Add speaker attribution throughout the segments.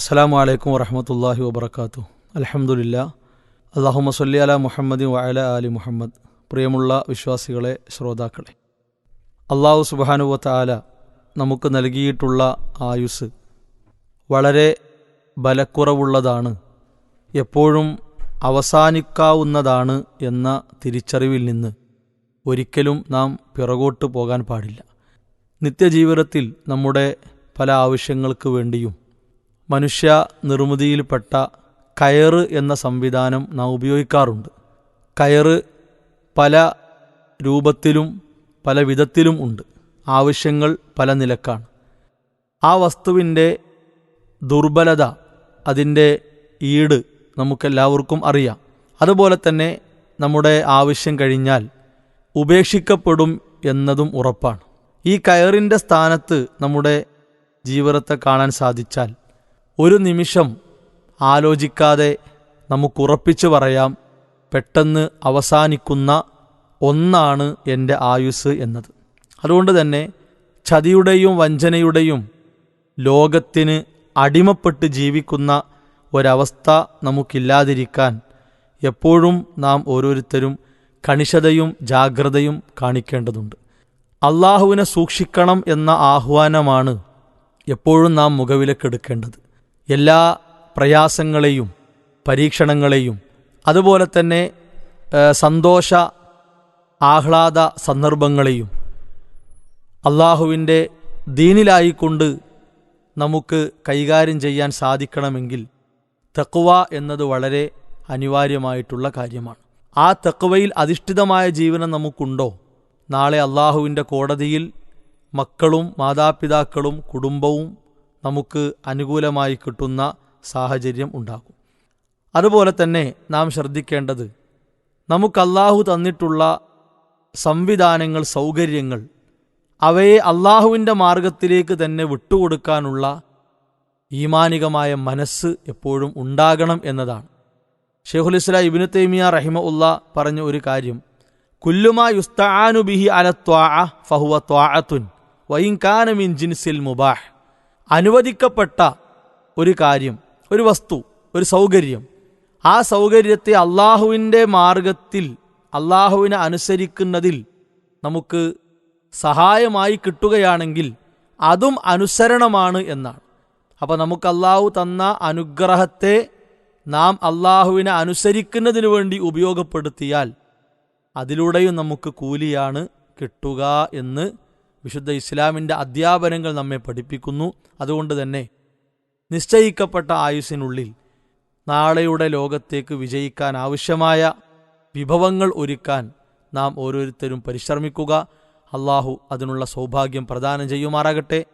Speaker 1: അസ്സാം വലൈക്കും വറഹമത്തല്ലാഹി വബർക്കാത്തു അലഹമുല്ല അള്ളാഹു സല്ലി അല മുഹമ്മദ് വഅല അലി മുഹമ്മദ്. പ്രിയമുള്ള വിശ്വാസികളെ ശ്രോതാക്കളെ. അള്ളാഹു സുബാനുവത്ത ആല നമുക്ക് നൽകിയിട്ടുള്ള ആയുസ് വളരെ ബലക്കുറവുള്ളതാണ്. എപ്പോഴും അവസാനിക്കാവുന്നതാണ് എന്ന തിരിച്ചറിവിൽ നിന്ന് ഒരിക്കലും നാം പിറകോട്ട് പോകാൻ പാടില്ല. നിത്യജീവിതത്തിൽ നമ്മുടെ പല ആവശ്യങ്ങൾക്ക് വേണ്ടിയും മനുഷ്യ നിർമ്മിതിയിൽപ്പെട്ട കയറ് എന്ന സംവിധാനം നാം ഉപയോഗിക്കാറുണ്ട്. കയറ് പല രൂപത്തിലും പല വിധത്തിലും ഉണ്ട്. ആവശ്യങ്ങൾ പല നിലക്കാണ്. ആ വസ്തുവിന്റെ ദുർബലത അതിന്റെ ഈട് നമുക്കെല്ലാവർക്കും അറിയാം. അതുപോലെ തന്നെ നമ്മുടെ ആവശ്യം കഴിഞ്ഞാൽ ഉപേക്ഷിക്കപ്പെടും എന്നതും ഉറപ്പാണ്. ഈ കയറിന്റെ സ്ഥാനത്ത് നമ്മുടെ ജീവിതത്തെ കാണാൻ സാധിച്ചാൽ ഒരു നിമിഷം ആലോചിക്കാതെ നമുക്കുറപ്പിച്ചു പറയാം പെട്ടെന്ന് അവസാനിക്കുന്ന ഒന്നാണ് എന്റെ ആയുസ് എന്നത്. അതുകൊണ്ട് തന്നെ ചതിയുടെയും വഞ്ചനയുടെയും ലോകത്തിന് അടിമപ്പെട്ട് ജീവിക്കുന്ന ഒരവസ്ഥ നമുക്കില്ലാതിരിക്കാൻ എപ്പോഴും നാം ഓരോരുത്തരും കണിശതയും ജാഗ്രതയും കാണിക്കേണ്ടതുണ്ട്. അള്ളാഹുവിനെ സൂക്ഷിക്കണം എന്ന ആഹ്വാനമാണ് എപ്പോഴും നാം മുഖവിലക്കെടുക്കേണ്ടത്. എല്ലാ പ്രയാസങ്ങളെയും പരീക്ഷണങ്ങളെയും അതുപോലെ തന്നെ സന്തോഷ ആഹ്ലാദ സന്ദർഭങ്ങളെയും അള്ളാഹുവിന്റെ ദീനിലായിക്കൊണ്ട് നമുക്ക് കൈകാര്യം ചെയ്യാൻ സാധിക്കണമെങ്കിൽ തെക്കുവ എന്നത് വളരെ അനിവാര്യമായിട്ടുള്ള കാര്യമാണ്. ആ തെക്കുവയിൽ അധിഷ്ഠിതമായ ജീവനം നമുക്കുണ്ടോ? നാളെ അള്ളാഹുവിന്റെ കോടതിയിൽ മക്കളും മാതാപിതാക്കളും കുടുംബവും നമുക്ക് അനുകൂലമായി കിട്ടുന്ന സാഹചര്യം ഉണ്ടാകും. അതുപോലെ തന്നെ നാം ശ്രദ്ധിക്കേണ്ടത് നമുക്ക് അള്ളാഹു തന്നിട്ടുള്ള സംവിധാനങ്ങൾ സൗകര്യങ്ങൾ അവയെ അള്ളാഹുവിന്റെ മാർഗത്തിലേക്ക് തന്നെ വിട്ടുകൊടുക്കാനുള്ള ഈമാനികമായ മനസ്സ് എപ്പോഴും ഉണ്ടാകണം എന്നതാണ്. ഷെയ്ഖുൽ ഇസ്ലാം ഇബിനു തൈമിയ റഹിമ ഉള്ള പറഞ്ഞ ഒരു കാര്യം കുല്ലുമാ യുസ്താനുബിഹി അല ത്വാ ഫഹുവ ത്വാഅത്തുൻ വൈൻ മിൻ ജിൻസിൽ മുബാഹ്. അനുവദിക്കപ്പെട്ട ഒരു കാര്യം ഒരു വസ്തു ഒരു സൗകര്യം. ആ സൗകര്യത്തെ അള്ളാഹുവിന്റെ മാർഗത്തിൽ അള്ളാഹുവിനെ അനുസരിക്കുന്നതിൽ നമുക്ക് സഹായമായി കിട്ടുകയാണെങ്കിൽ അതും അനുസരണമാണ് എന്നാണ്. അപ്പോൾ നമുക്ക് അള്ളാഹു തന്ന അനുഗ്രഹത്തെ നാം അള്ളാഹുവിനെ അനുസരിക്കുന്നതിന് വേണ്ടി ഉപയോഗപ്പെടുത്തിയാൽ അതിലൂടെയും നമുക്ക് കൂലിയാണ് കിട്ടുക എന്ന് വിശുദ്ധ ഇസ്ലാമിന്റെ അധ്യാപനങ്ങൾ നമ്മെ പഠിപ്പിക്കുന്നു. അതുകൊണ്ട് തന്നെ നിശ്ചയിക്കപ്പെട്ട ആയുസ്സിനുള്ളിൽ നാളെയുടെ ലോകത്തേക്ക് വിജയിക്കാൻ ആവശ്യമായ വിഭവങ്ങൾ ഒരുക്കാൻ നാം ഓരോരുത്തരും പരിശ്രമിക്കുക. അള്ളാഹു അതിനുള്ള സൗഭാഗ്യം പ്രദാനം ചെയ്യുമാറാകട്ടെ.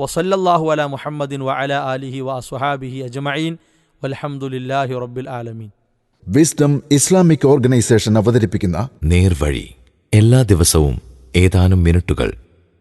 Speaker 1: വസല്ലല്ലാഹു അല മുഹമ്മദിൻ വഅല അലിഹി ആലിഹി വ സുഹാബിഹി അജ്മഈൻ. വൽഹംദുലില്ലാഹി റബ്ബിൽ ആലമീൻ.
Speaker 2: വിസ്ഡം ഇസ്ലാമിക് ഓർഗനൈസേഷൻ അവതരിപ്പിക്കുന്ന
Speaker 3: നേർവഴി എല്ലാ ദിവസവും ഏതാനും മിനിറ്റുകൾ